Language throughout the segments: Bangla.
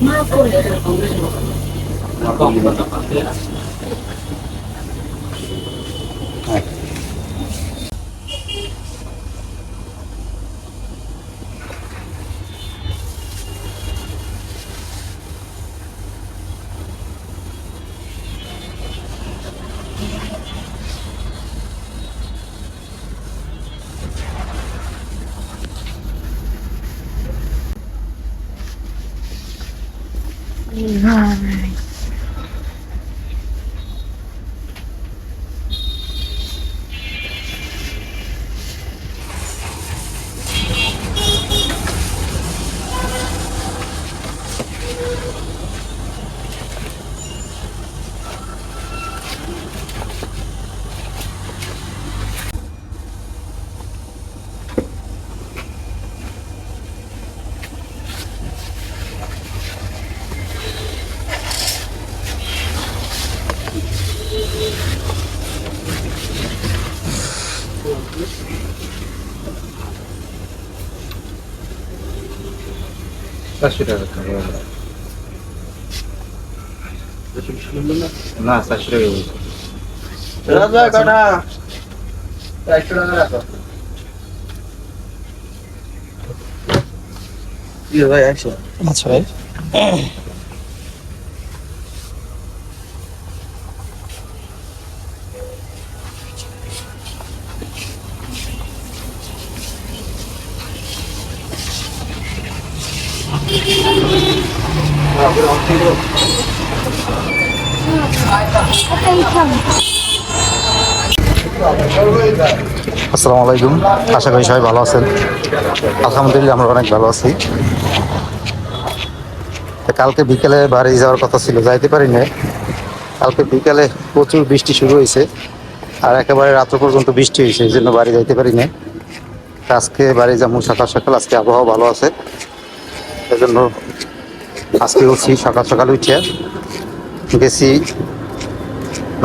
Mapulit ang Panginoon. Mapulit ang Panginoon. Alright. চারশো টাকা খাব না চারশো টাকা বলছি। রাজা কাটা চারশো টাকা রাখো। ভাই আসো। আচ্ছা ভাই। আসসালামু আলাইকুম। আশা করি সবাই ভালো আছেন। আলহামদুলিল্লাহ, আমরা অনেক ভালো আছি। কালকে বিকেলে বাড়ি যাওয়ার কথা ছিল, যাইতে পারি না কালকে বিকেলে প্রচুর বৃষ্টি শুরু হয়েছে। আর একেবারে রাত্র পর্যন্ত বৃষ্টি হয়েছে, এই জন্য বাড়ি যাইতে পারি না আজকে বাড়ি যাব সকাল সকাল, আজকে আবহাওয়া ভালো আছে। এজন্য আজকে উঠছি, সকাল সকাল উঠে গেছি।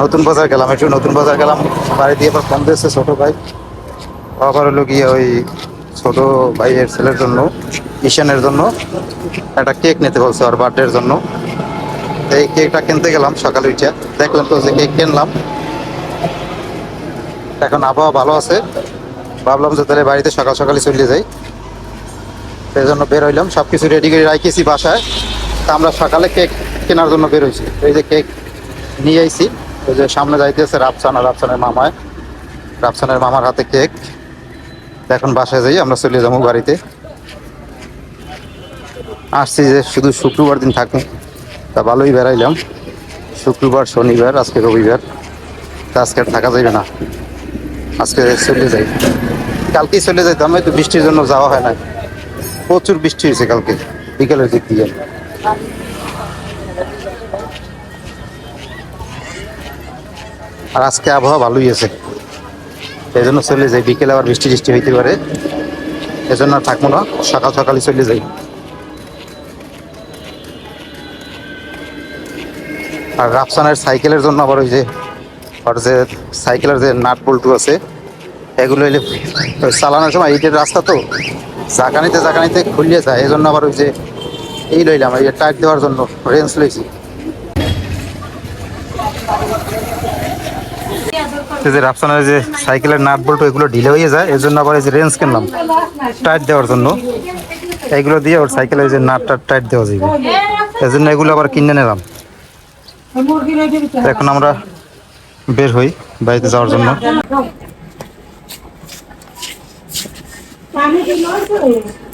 নতুন বাজার গেলাম, একটু নতুন বাজার গেলাম। বাড়ি দিয়ে আবার ফোন দিয়েছে ছোট ভাই। আবার হলো গিয়ে ওই ছোট ভাইয়ের ছেলের জন্য, ঈশানের জন্য একটা কেক নিতে বলছে ওর বার্থডের জন্য। এই কেকটা কিনতে গেলাম সকালে উঠে। দেখলাম তো যে কেক কিনলাম। এখন আবহাওয়া ভালো আছে। ভাবলাম যে তাহলে বাড়িতে সকাল সকালে চলে যাই। সেই জন্য বের হইলাম। সব কিছু রেডি করে রাখিয়েছি বাসায়। তা আমরা সকালে কেক কেনার জন্য বের হয়েছি। এই যে কেক নিয়ে আইছি। ওই যে সামনে যাইতেছে রাফসান, রাফসানের মামায় রাফসানের মামার হাতে কেক। এখন বাসায় যাই, আমরা চলে যাব বাড়িতে। আসছি যে শুধু শুক্রবার দিন থাকুন তা ভালোই বেড়াইলাম। শুক্রবার, শনিবার, আজকে রবিবার। তা আজকে আর থাকা যাবে না। আজকে চলে যাই। কালকেই চলে যাইতাম তো বৃষ্টির জন্য যাওয়া হয় না প্রচুর বৃষ্টি হয়েছে কালকে, বিকেলের দিক দিয়ে। আর আজকে আবহাওয়া ভালোই আছে। এই জন্য চলে যাই। বিকেলে আবার বৃষ্টি টিষ্টি হইতে পারে। এজন্য আর থাকব না। সকাল সকালই চলে যাই। আর রাফসানের সাইকেলের জন্য আবার ওই যে, ওর যে সাইকেলের যে নাট বল্টু আছে, এগুলো এলে চালানোর সময় ইটের রাস্তা তো জাকানিতে জাকানিতে খুলিয়ে যায়। এই জন্য আবার ওই যে এই লইলাম এই টাইট দেওয়ার জন্য রেঞ্জ লইছি। যে রাফসানের যে সাইকেলের নাট বল্টু এগুলো ঢিলে হয়ে যায় এই জন্য আবার এই যে রেঞ্জ কিনলাম। টাইট দেওয়ার জন্য। এইগুলো দিয়ে ওর সাইকেলের যে নাট টাইট দেওয়া যাবে এই জন্য এগুলো আবার কিনে নিলাম। এখন আমরা বের হই বাড়িতে যাওয়ার জন্য। হুম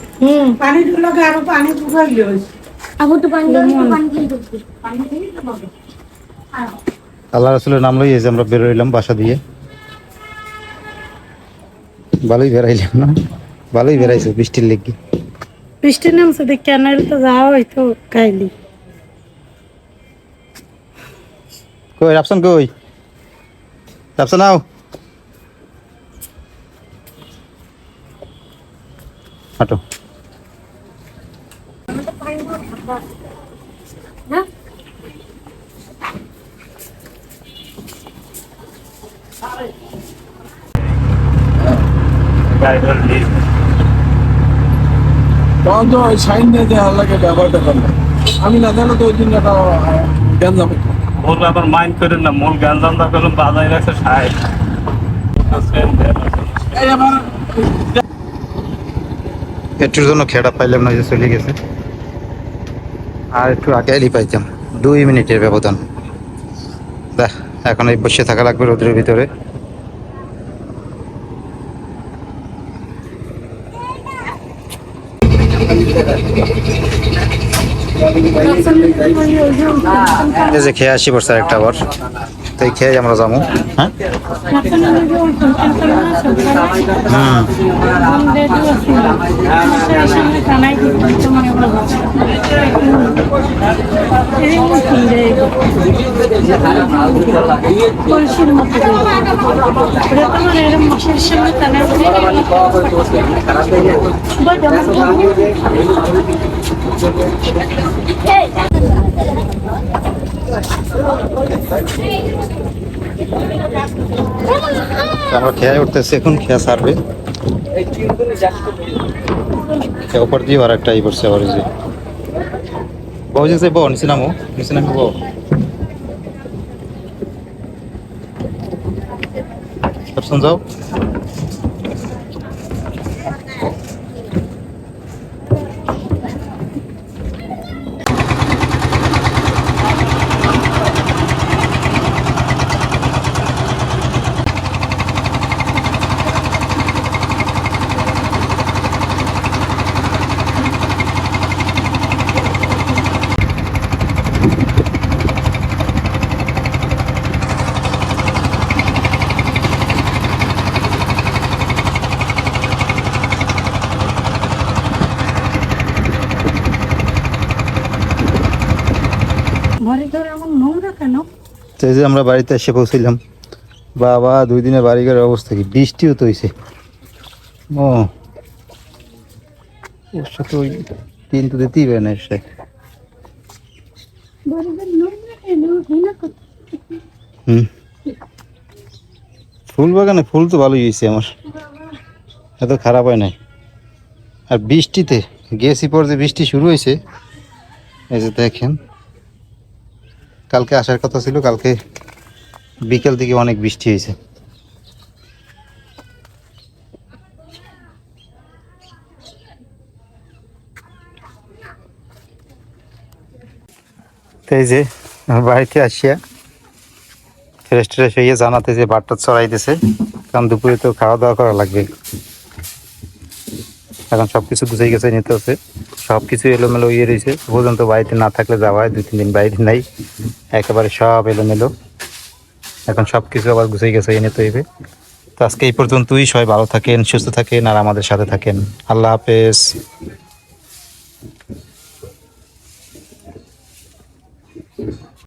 পানি আরও পানি তো পানি পানি আল্লাহ রসুলের নাম লই এই যে আমরা বের হইলাম বাসা দিয়ে। ভালোই বেড়াইলাম না? ভালোই বেড়াইছে বৃষ্টির লেগে। বৃষ্টি নামছে দেখ তো যাওয়া হইতো কাইলি। কই রাফসান কই? রাফসান আও। হাঁটো। হ্যাঁ তখন তো ওই সাইন দিয়ে দেওয়ার লাগে ব্যবহারটা করলাম আমি না জানো তো ওই দিন একটা গ্যাঞ্জাম হতো। মূল আবার মাইন্ড করেন না মূল গান জানতে করলাম বাজাই রাখছে সাহেব। এই আমার একটুর জন্য খেড়া পাইলাম না যে চলে গেছে। আর একটু আগে এলি পাইতাম। দুই মিনিটের ব্যবধান। দেখ এখন এই বসে থাকা লাগবে রোদের ভিতরে। খেয়ে আসি বর্ষার একটা আবার। তাই খেয়ে আমরা যাব হ্যাঁ হুম তো আমরা খেয়ে উঠতেছি, এখন খেয়া সারবে। খেয়ে উপর দিয়ে আর একটা ই করছে, আবার যে। বউ যে বউ, নিচে নামো, নিচে নামি বউ। সব যাও ঘরে ধরে এমন নোংরা কেন? তো যে আমরা বাড়িতে এসে পৌঁছিলাম। বাবা দুই দিনের বাড়িঘরের অবস্থা কি? বৃষ্টিও তো হয়েছে ও। ওই তিন তো দিতেই পারে না এসে হুম। ফুল বাগানে ফুল তো ভালোই হয়েছে আমার। এত খারাপ হয় নাই। আর বৃষ্টিতে গেছি পর যে বৃষ্টি শুরু হয়েছে এই যে দেখেন। কালকে আসার কথা ছিল, কালকে বিকেল থেকে অনেক বৃষ্টি হয়েছে। এই যে বাড়িতে আসিয়া ফ্রেশ ট্রেশ হয়ে জানাতে যে বাটটা চড়াইতেছে কারণ দুপুরে তো খাওয়া দাওয়া করা লাগবে। এখন সব কিছু গুছাই গেছে নিতে হচ্ছে। সব কিছু এলোমেলো ইয়ে রয়েছে পর্যন্ত বাড়িতে না থাকলে যাওয়া হয় দুই তিন দিন বাড়িতে নাই। একেবারে সব এলোমেলো। এখন সব কিছু আবার গুছে গেছে এনে তৈবে তো আজকে এই পর্যন্তই। সবাই ভালো থাকেন, সুস্থ থাকেন, আর আমাদের সাথে থাকেন। আল্লাহ হাফেজ।